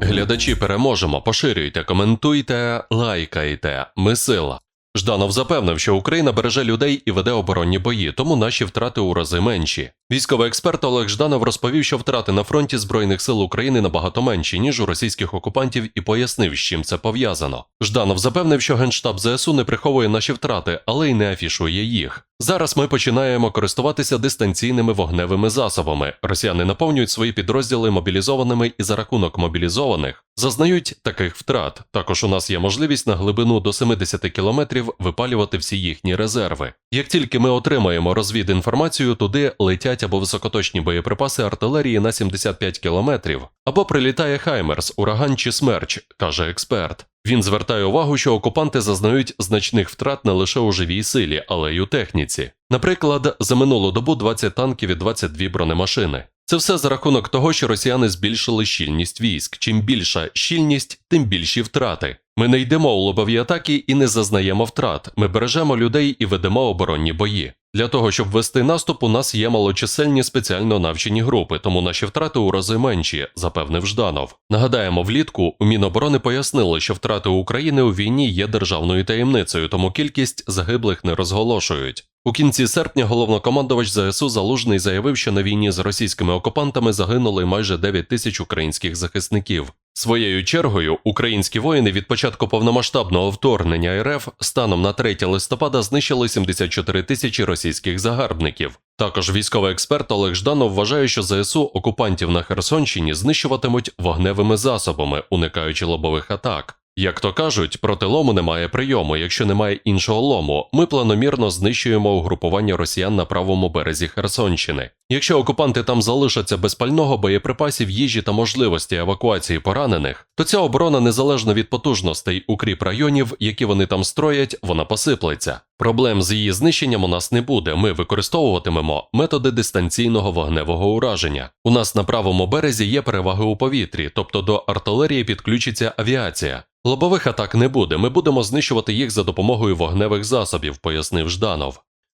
глядачі, переможемо. Поширюйте, коментуйте, лайкайте. Ми сила. Жданов запевнив, що Україна береже людей і веде оборонні бої, тому наші втрати у рази менші. Військовий експерт Олег Жданов розповів, що втрати на фронті Збройних сил України набагато менші, ніж у російських окупантів, і пояснив, з чим це пов'язано. Жданов запевнив, що генштаб ЗСУ не приховує наші втрати, але й не афішує їх. Зараз ми починаємо користуватися дистанційними вогневими засобами. Росіяни наповнюють свої підрозділи мобілізованими і за рахунок мобілізованих зазнають таких втрат. Також у нас є можливість на глибину до 70 кілометрів випалювати всі їхні резерви. Як тільки ми отримаємо розвідінформацію, туди летять або високоточні боєприпаси артилерії на 75 кілометрів, або прилітає Хаймерс, ураган чи смерч, каже експерт. Він звертає увагу, що окупанти зазнають значних втрат не лише у живій силі, але й у техніці. Наприклад, за минулу добу 20 танків і 22 бронемашини. Це все за рахунок того, що росіяни збільшили щільність військ. Чим більша щільність, тим більші втрати. Ми не йдемо у лобові атаки і не зазнаємо втрат. Ми бережемо людей і ведемо оборонні бої. Для того, щоб вести наступ, у нас є малочисельні спеціально навчені групи, тому наші втрати у рази менші, запевнив Жданов. Нагадаємо, влітку у Міноборони пояснили, що втрати України у війні є державною таємницею, тому кількість загиблих не розголошують. У кінці серпня головнокомандувач ЗСУ Залужний заявив, що на війні з російськими окупантами загинули майже 9 тисяч українських захисників. Своєю чергою, українські воїни від початку повномасштабного вторгнення РФ станом на 3 листопада знищили 74 тисячі російських загарбників. Також військовий експерт Олег Жданов вважає, що ЗСУ окупантів на Херсонщині знищуватимуть вогневими засобами, уникаючи лобових атак. Як то кажуть, проти лому немає прийому. Якщо немає іншого лому, ми планомірно знищуємо угрупування росіян на правому березі Херсонщини. Якщо окупанти там залишаться без пального боєприпасів, їжі та можливості евакуації поранених, то ця оборона незалежно від потужностей укріп районів, які вони там строять, вона посиплеться. Проблем з її знищенням у нас не буде. Ми використовуватимемо методи дистанційного вогневого ураження. У нас на правому березі є переваги у повітрі, тобто до артилерії підключиться авіація. Лобових атак не буде. Ми будемо знищувати їх за допомогою вогневих засобів, пояснив Жданов.